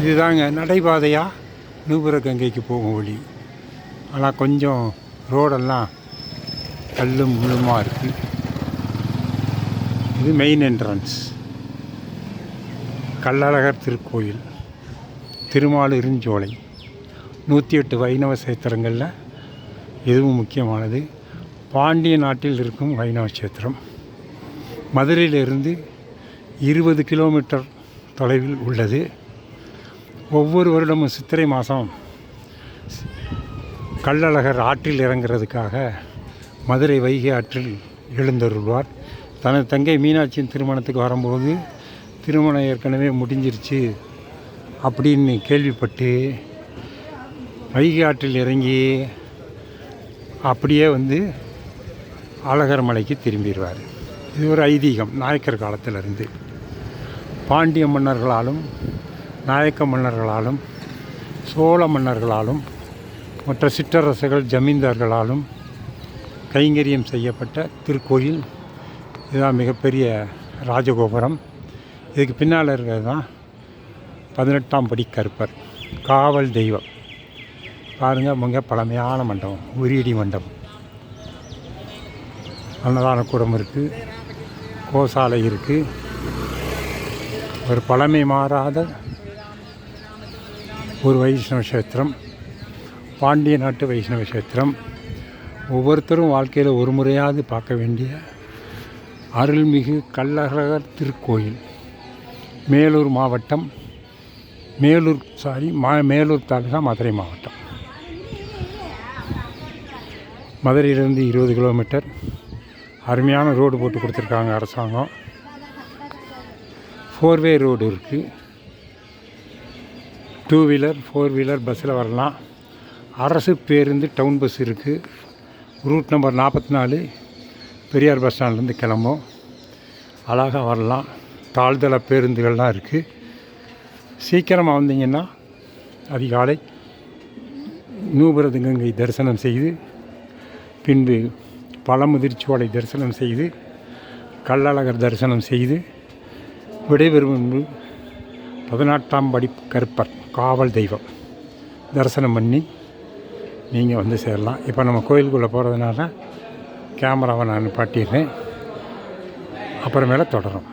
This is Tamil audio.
இதுதாங்க நடைபாதையாக நூபுர கங்கைக்கு போகும் வழி. ஆனால் கொஞ்சம் ரோடெல்லாம் கல்லும் முள்ளுமாக இருக்குது இது மெயின் என்ட்ரன்ஸ் கள்ளழகர் திருக்கோயில் திருமாலிருஞ்சோலை. நூற்றி எட்டு வைணவ சேத்திரங்களில் இதுவும் முக்கியமானது? பாண்டிய நாட்டில் இருக்கும் வைணவ சேத்திரம். மதுரையிலிருந்து இருபது கிலோமீட்டர் தொலைவில் உள்ளது. ஒவ்வொரு வருடமும் சித்திரை மாதம் கள்ளழகர் ஆற்றில் இறங்குறதுக்காக மதுரை வைகை ஆற்றில் எழுந்தருள்வார். தனது தங்கை மீனாட்சியின் திருமணத்துக்கு வரும்போது திருமணம் ஏற்கனவே முடிஞ்சிருச்சு அப்படின்னு கேள்விப்பட்டு வைகை ஆற்றில் இறங்கி அப்படியே வந்து அழகர் மலைக்கு திரும்பிடுவார். இது ஒரு ஐதீகம் நாயக்கர் காலத்திலிருந்து. பாண்டிய மன்னர்களாலும் நாயக்க மன்னர்களாலும் சோழ மன்னர்களாலும் மற்ற சிற்றரசுகள் ஜமீன்தார்களாலும் கைங்கரியம் செய்யப்பட்ட திருக்கோயில். இதுதான் மிகப்பெரிய ராஜகோபுரம். இதுக்கு பின்னால் இருக்கிறது தான் பதினெட்டாம் படி கருப்பர் காவல் தெய்வம். பாருங்கள் மிக பழமையான மண்டபம் உரியடி மண்டபம். அன்னதானக்கூடம் இருக்குது கோசாலை இருக்குது ஒரு பழமை மாறாத ஒரு வைஷ்ணவ கஷேத்திரம் பாண்டிய நாட்டு வைஷ்ணவ கஷேத்திரம். ஒவ்வொருத்தரும் வாழ்க்கையில் ஒரு முறையாவது பார்க்க வேண்டிய அருள்மிகு கள்ளழகர் திருக்கோயில். மேலூர் மாவட்டம் மேலூர் சாரி மா மேலூர் தாலுகா மதுரை மாவட்டம். மதுரையிலேருந்து இருபது கிலோமீட்டர். அருமையான ரோடு போட்டு கொடுத்துருக்காங்க அரசாங்கம். ஃபோர்வே ரோடு இருக்குது டூ வீலர் ஃபோர் வீலர் பஸ்ஸில் வரலாம். அரசு பேருந்து டவுன் பஸ் இருக்குது ரூட் நம்பர் நாற்பத்தி நாலு பெரியார் பஸ் ஸ்டாண்ட்லேருந்து கிளம்பும். அழகாக வரலாம். தாழ்தள பேருந்துகள்லாம் இருக்குது சீக்கிரமாக வந்தீங்கன்னா அதிகாலை நூபுரதுங்கங்கை தரிசனம் செய்து பின்பு பழமுதிர்ச்சோலை தரிசனம் செய்து கள்ளழகர் தரிசனம் செய்து விடைபெறும் முன்பு பதினெட்டாம் படி கருப்பர். காவல் தெய்வம். தரிசனம் பண்ணி நீங்கள் வந்து சேரலாம். இப்போ நம்ம கோயிலுக்குள்ளே போகிறதுனால கேமராவை நான் பாட்டிடுறேன் அப்புறமேல தொடரும்.